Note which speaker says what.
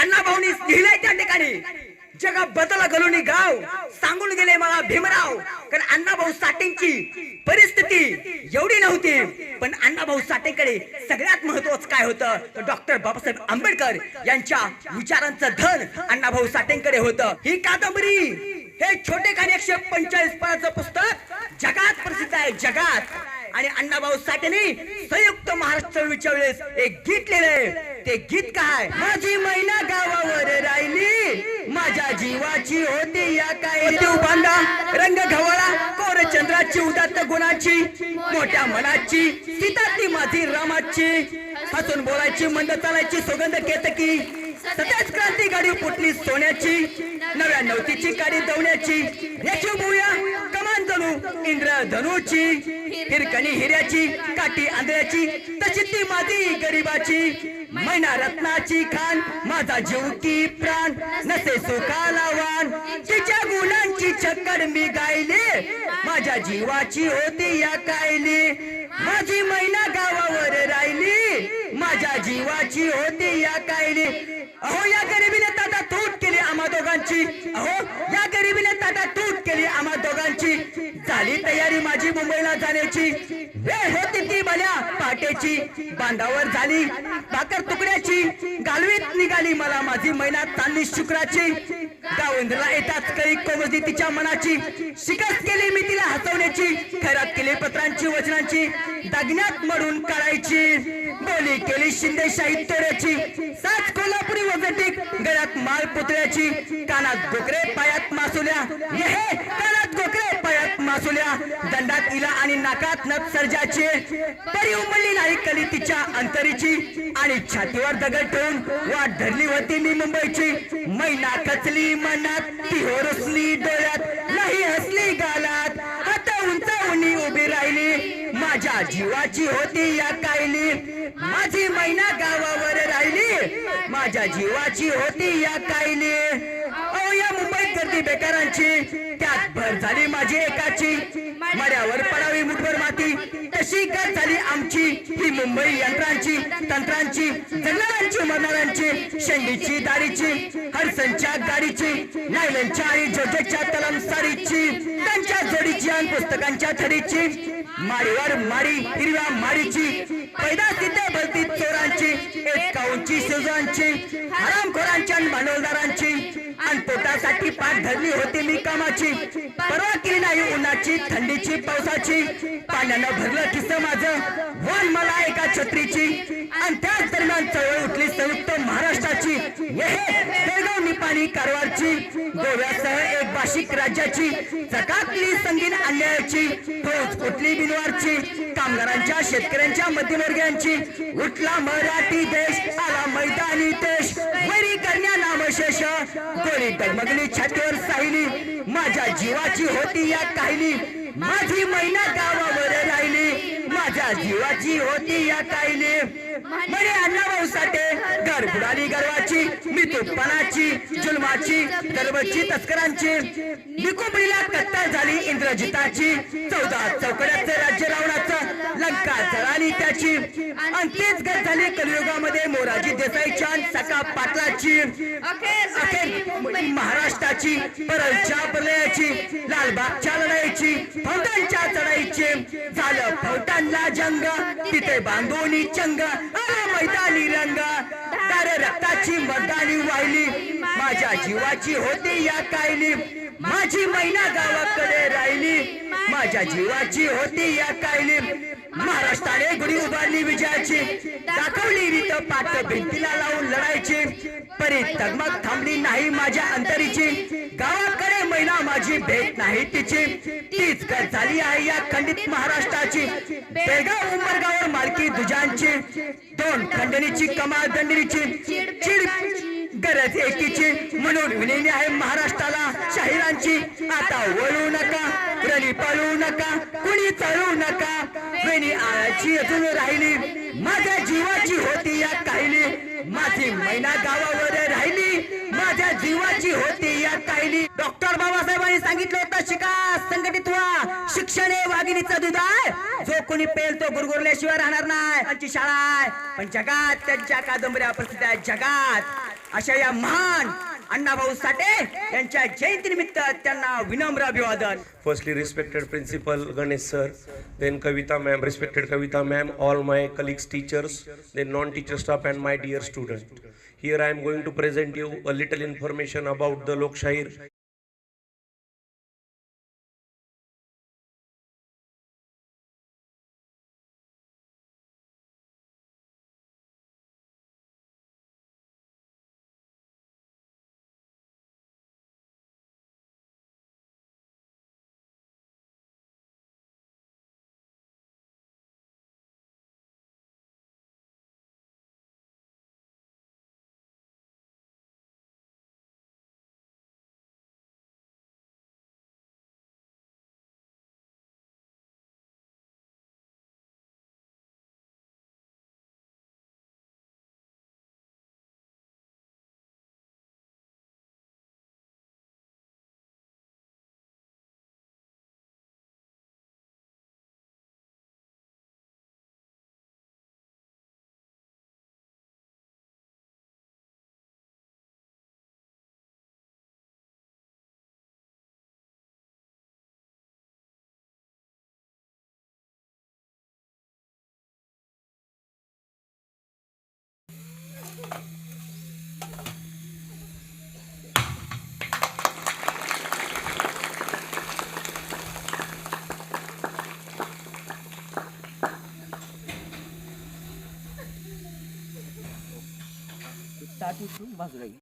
Speaker 1: अण्णा भाऊनी लिहिलंय त्या ठिकाणी. जगा बदल घालून गाव सांगून गेले मला भीमराव. कारण अण्णाभाऊ साठेंची परिस्थिती एवढी नव्हती. पण अण्णाभाऊ साठेंकडे सगळ्यात महत्वाचं काय होतं? तर डॉक्टर बाबासाहेब आंबेडकर यांच्या विचारांचं धन अण्णाभाऊ साठेंकडे होतं. ही कादंबरी हे छोटे खाली एकशे पंचाळीस पानाचं पुस्तक जगात प्रसिद्ध आहे. जगात आणि अण्णाभाऊ साठेने संयुक्त महाराष्ट्र विचारलेस वेळेस एक गीत लिहिलंय. ते गीत काय? माझी महिना गावावर राहिली. माझ्या जीवाची होती या काय देव बांधा रंग घवळा कोर चंद्राची उदात्त गुणाची मोठ्या मनाची सीता ती माझी रामाची. हसून बोलायची मंद चालायची सुगंध केतकी. सत्याच क्रांती गाडी फुटली सोन्याची. नव्या नवतीची गाडी दवण्याची रेखीव भूया कमान जणू इंद्र धनुची हिरकणी हिऱ्याची काठी आंधळ्याची तशी ती माझी गरीबाची. मैना रत्नाची खान माझा जीव की प्राण नसे सुखाला वाण तिच्या गुणांची चक्कर मी गायले माझ्या जीवाची होती या कायली. माझी मैना गावावर राहिली माझ्या जीवाची होती या कायली. अहो या गरिबीने ताटा तूट केली आम्हा दोघांची. अहो या गरिबीने ताटा तूट केली आम्हा दोघांची. झाली तयारी माझी मुंबईला जाण्याची. वेळ होती ती भल्या पाटेची बांधावर झाली भाकर तुकड्याची. गालवीत निघाली मला माझी मैना चालली शुक्राची. गावंदला येतात कळी कोमजली तिच्या मनाची. शिकस्त केली मी तिला हसवण्याची. खैरात केली पत्रांची वचनांची. दागिन्यात मरून काढायची. बोली केली शिंदे साहित्याची सात कोल्हापुरी वजटिक गळ्यात माल पुतळ्याची. कानात गोकरे पायात मासुल्या. हे, कानात गोकरे पायात मासुल्या. दंडात इला आणि नाकात नथ सर्जाची परी उमलली नाही कली तिच्या अंतरीची. आणि छातीवर दगड ठेवून वाट धरली होती मी मुंबईची. मैना कचली मनात ती होरसली डोळ्यात. माझ्या जीवाची होती या कायली. माझी मैना गावावर राहिली. माझ्या जीवाची होती या कायली. अहो या मुंबईत गर्दी बेकारांची. त्यात भर झाली माझी एकाची. मड्यावर पडावी मुठभर माती. तशी गत झाली आमची. ही मुंबई यंत्रांची तंत्रांची जगणाऱ्यांची मरणाऱ्यांची शेंडीची दारीची हरसनच्या गाडीची नायलनच्या आणि जोजेच्या तलम साडीची पुस्तकांच्या थडीची माडीवर माडी हिरव्या माडीची पैदा तिथे बलती चोरांची एकाऊंची काऊंची शिवजांची हरामखोरांची आणि भांडवलदारांची. आणि पोटासाठी पाठ धरली होती मी कामाची. परवा केली नाही उन्हाची थंडीची पावसाची. पाण्यानं भरलं किस्स माझं. वन मला एका छत्रीची. आणि त्याच दरम्यान चळवळ उठली संयुक्त महाराष्ट्राची. हे, निपाणी कारवारची. एक राज्याची जगातली संगीन अन्यायाची ठोस कुठली बिनवारची कामगारांच्या शेतकऱ्यांच्या मध्यमवर्गीयांची उठला मराठी देश आला मैदानी देश वरी करण्या नामशेष गोळी डगमगली छातीवर साहिली माझ्या जीवाची होती या काहिली माझी महिना गावावर जीवाची होती या ताईने. म्हणे अण्णाभाऊ साठे घर बुडाली गर्वाची मी तुपणाची जुलमाची गर्वची तस्करांची निकुंबळीला कत्तर झाली इंद्रजिताची. चौदा चौकड्याचं राज्य रावणाचं लंका जळाली त्याची आणि तेच गत झाली कलियुगामध्ये मोराजी देसाई आणि सका पाटलाची. अखेर महाराष्ट्राची परळच्या प्रलयाची लालबागच्या लढाईची फौटांच्या चढाईची. झालं फौटांना जंग तिथे बांधोनी चंग मैदानी रंग. तर रक्ताची मर्दानी वाहिली. माझ्या जीवाची होती या कायली. माझी मैना गावाकडे राहिली. माझ्या जीवाची होती या कायली. महाराष्ट्राने गुढी उभारली विजयाची. दाखवली रीत पाठ भिंतीला लावून लढायची. परी तगमग थांबली नाही माझ्या अंतरीची. गावाकडे महिना माझी भेट नाही तिची. तीच कर झाली आहे या खंडित महाराष्ट्राची. बेळगाव उमरगावर मालकी दुजांची. दोन खंडणीची कमाल दंडणीची. चिड गरज एकीची. म्हणून विनवणी आहे महाराष्ट्राला शाहिरांची. आता वळू नका रणी पळू नका कुणी चळू नका. राहिली आळाची अजून राहिली माझ्या जीवाची होती या काहिली. माझी मैना गावावर राहिली माझ्या जीवाची होती या काहिली. डॉक्टर बाबासाहेबांनी सांगितलं होतं शिका संघटित व्हा. शिक्षण हे वाघिणीचं दूध आहे. जो कोणी पेल तो गुरगुरल्याशिवाय राहणार नाही. त्यांची शाळा आहे. पण जगात त्यांच्या कादंबऱ्या प्रसिद्ध आहेत. जगात. अशा या महान अन्ना भाऊ साठे यांच्या जयंती निमित्त त्यांना विनम्र अभिवादन.
Speaker 2: Firstly respected principal Ganesh sir then Kavita ma'am respected Kavita ma'am all my colleagues teachers then non teacher staff and my dear student here I am going to present you a little information about the
Speaker 3: लोकशाहीर उचलून बाजूला घे